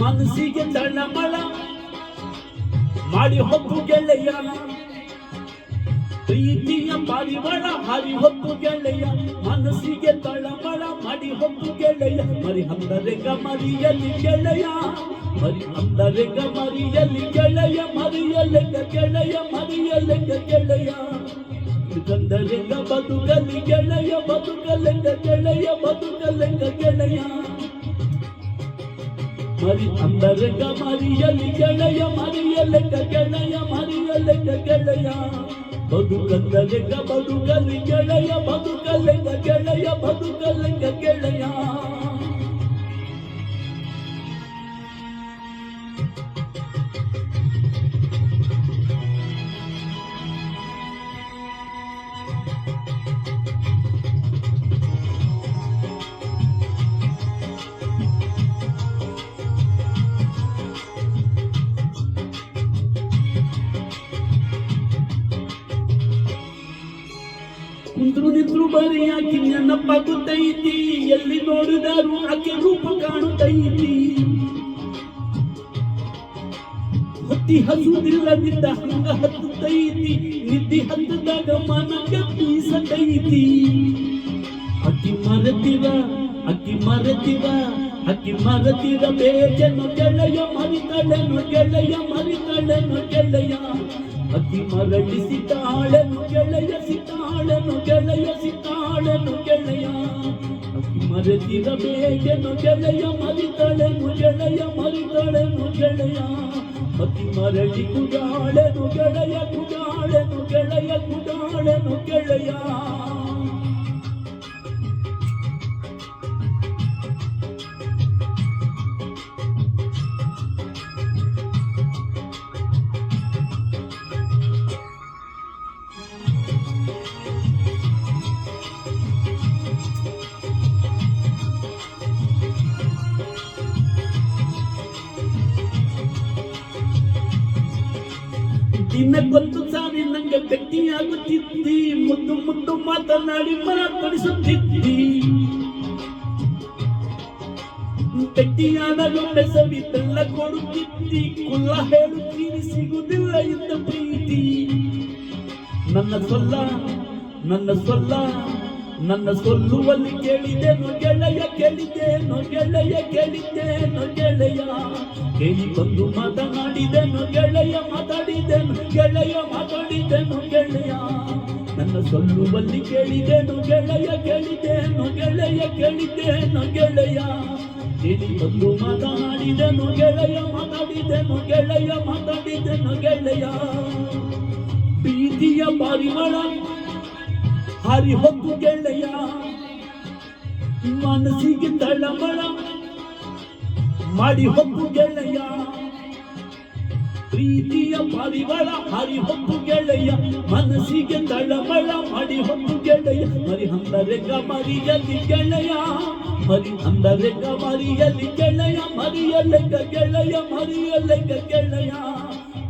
ಮನಸ್ಸಿಗೆ ತಳಮಳ ಮಾಡಿ ಹೊತ್ತು ಗೆಳೆಯ. ಪ್ರೀತಿಯ ಪರಿಮಳ ಹರಿಹೊತ್ತು ಗೆಳೆಯ. ಮನಸ್ಸಿಗೆ ತಳಮಳ ಮಾಡಿ ಹೊತ್ತು ಗೆಳೆಯ. ಮರಿ ಅಂದರೆ ಮರಿಯಲಿ ಗೆಳೆಯ. ಮರಿ ಅಂದರೆ ಮರಿಯಲಿ ಗೆಳೆಯ. ಮರಿಯಲೆಗ ಗೆಳೆಯ ಮರಿಯಲೆಗ ಗೆಳೆಯ. ಗಂಧಲೆಂಗ ಬದುಕಲಿ ಗೆಳೆಯ ಬದುಕಲೆಂಗ ಗೆಳೆಯ. ಮರಿ ಅಂದರೆಂಗ ಮರಿಯಲಿ ಗೆಳೆಯ ಮರಿಯಲೆಂಗ ಗೆಳೆಯ ಮರಿಯಲೆಂಗ ಗೆಳೆಯ ಬದುಕಂದಲೆಂಗ ಬದುಕಲಿ ಗೆಳೆಯ ಬದುಕಲೆಂಗ ಗೆಳೆಯ ಬದುಕಲೆಂಗ ಗೆಳೆಯ ಕುಂದ್ರು ನಿಂತ್ರು ಬರೀ ಆಕಿ ನೆನಪಾಗುತ್ತೈತಿ ಎಲ್ಲಿ ನೋಡಿದಾರು ಆಕೆ ರೂಪ ಕಾಣುತ್ತೈತಿ. ಹತ್ತಿ ಹಸುದಿಲ್ಲದಿದ್ದ ಹಂಗ ಹತ್ತುತ್ತೈತಿ. ನಿದ್ದಿ ಹತ್ತದಾಗ ಮನ ಬೀಸತೈತಿ ಅಕ್ಕಿ ಮರತಿವ ಮರತಿವ, ಅಕ್ಕಿ ಮರತಿರ ಬೇಜನು ಗೆಳೆಯ ಮರಿತಳೆನು ಗೆಳೆಯ ಮರಿತಳೆನು ಗೆಳೆಯ. ಅಕ್ಕಿ ಮರಳಿ ಸಿತಾಳೆನು ಗೆಳೆಯ ಸಿತಾಳೆನು ಗೆಳೆಯ ಸಿತಾಳೆನು ಗೆಳೆಯ. ಅಕ್ಕಿ ಮರೆತಿರ ಬೇಜನು ಗೆಳೆಯ ಮರಿತಳೆನು ಗೆಳೆಯ ಮರಿತಳೆನು ಗೆಳೆಯ. ಅಕ್ಕಿ ಮರಳಿ ಕುಡಾಳೆನು ಗೆಳೆಯ ಕುಡಾಳೆನು ಗೆಳೆಯ ಕುಡಾಳೆನು ಗೆಳೆಯ. ದಿನಕ್ಕೊಂದು ಸಾರಿ ನಂಗೆ ಭೇಟಿಯಾಗುತ್ತಿದ್ದಿ ಮುದ್ದು ಮುದ್ದು ಮಾತನಾಡಿ ಮನ ಪಡಿಸುತ್ತಿದ್ದಿ ಭೇಟಿಯಾಡಲು ಬೆಸವಿ ಬೆಲ್ಲ ಕೊಡುತ್ತಿದ್ದಿ ಕುಲ್ಲ ಹೇಳುತ್ತೀರಿ ಸಿಗುವುದಿಲ್ಲ ಇಂದ ಪ್ರೀತಿ. ನನ್ನ ಸೊಲ್ಲ ನನ್ನ ಸೊಲ್ಲ, ನನ್ನ ಸೊಲ್ಲುವಲ್ಲಿ ಕೇಳಿದೆನು ಗೆಳೆಯ, ಕೇಳಿದ್ದೇನು ಗೆಳೆಯ ಕೇಳಿದ್ದೇನು ಗೆಳೆಯ. ಕೇಳಿ ಬಂದು ಮಾತನಾಡಿದೆನು ಗೆಳೆಯ ಮಾತಾಡಿದೆನು ಗೆಳೆಯ ಮಾತಾಡಿದೆನು ಗೆಳೆಯ. ನನ್ನ ಸೊಲ್ಲುವಲ್ಲಿ ಕೇಳಿದೆನು ಗೆಳೆಯ, ಕೇಳಿದ್ದೇನು ಗೆಳೆಯ ಕೇಳಿದ್ದೇನು ಗೆಳೆಯ. ಕೇಳಿ ಬಂದು ಮಾತನಾಡಿದೆನು ಗೆಳೆಯ ಮಾತಾಡಿದೆನು ಗೆಳೆಯ ಮಾತಾಡಿದೆನು ಗೆಳೆಯ. ಪ್ರೀತಿಯ ಪರಿಮಳ ಹರಿ ಹೊತ್ತು ಗೆಳೆಯ, ಮನಸ್ಸಿಗೆ ತಳಮಳ ಮಾಡಿ ಹೊತ್ತು ಗೆಳೆಯ. ಪ್ರೀತಿಯ ಪರಿಮಳ ಹರಿ ಹೊತ್ತು ಗೆಳೆಯ, ಮನಸ್ಸಿಗೆ ತಳಮಳ ಮಾಡಿ ಹೊತ್ತು ಗೆಳೆಯ. ಮರಿ ಅಂದರೆ ಮರಿಯಲಿ ಗೆಳೆಯ ಮರಿ ಅಂದರೆ ಮರಿಯಲಿ ಗೆಳೆಯ ಮರಿಯಲ್ಲೆಗ ಗೆಳೆಯ ಮರಿಯಲ್ಲೆಗ ಗೆಳೆಯ.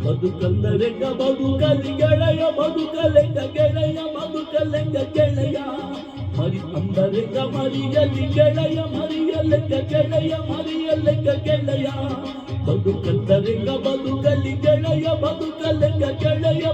ಬದುಕಂದರೆಗ ಬದುಕಲಿ ಗೆಳೆಯ ಬದುಕಲೆಗ ಗೆಳೆಯ ಬದುಕಲೆಗ ಗೆಳೆಯ. ಮರಿ ಅಂದರೆಂಗ ಮರಿಯಲಿ ಗೆಳೆಯ, ಮರಿಯಲೆಗ ಗೆಳೆಯ ಮರಿಯಲೆಗ ಗೆಳೆಯ. ಬದುಕಂದರೆಗ ಬದುಕಲಿ ಗೆಳೆಯ ಬದುಕಲೆಗ ಗೆಳೆಯ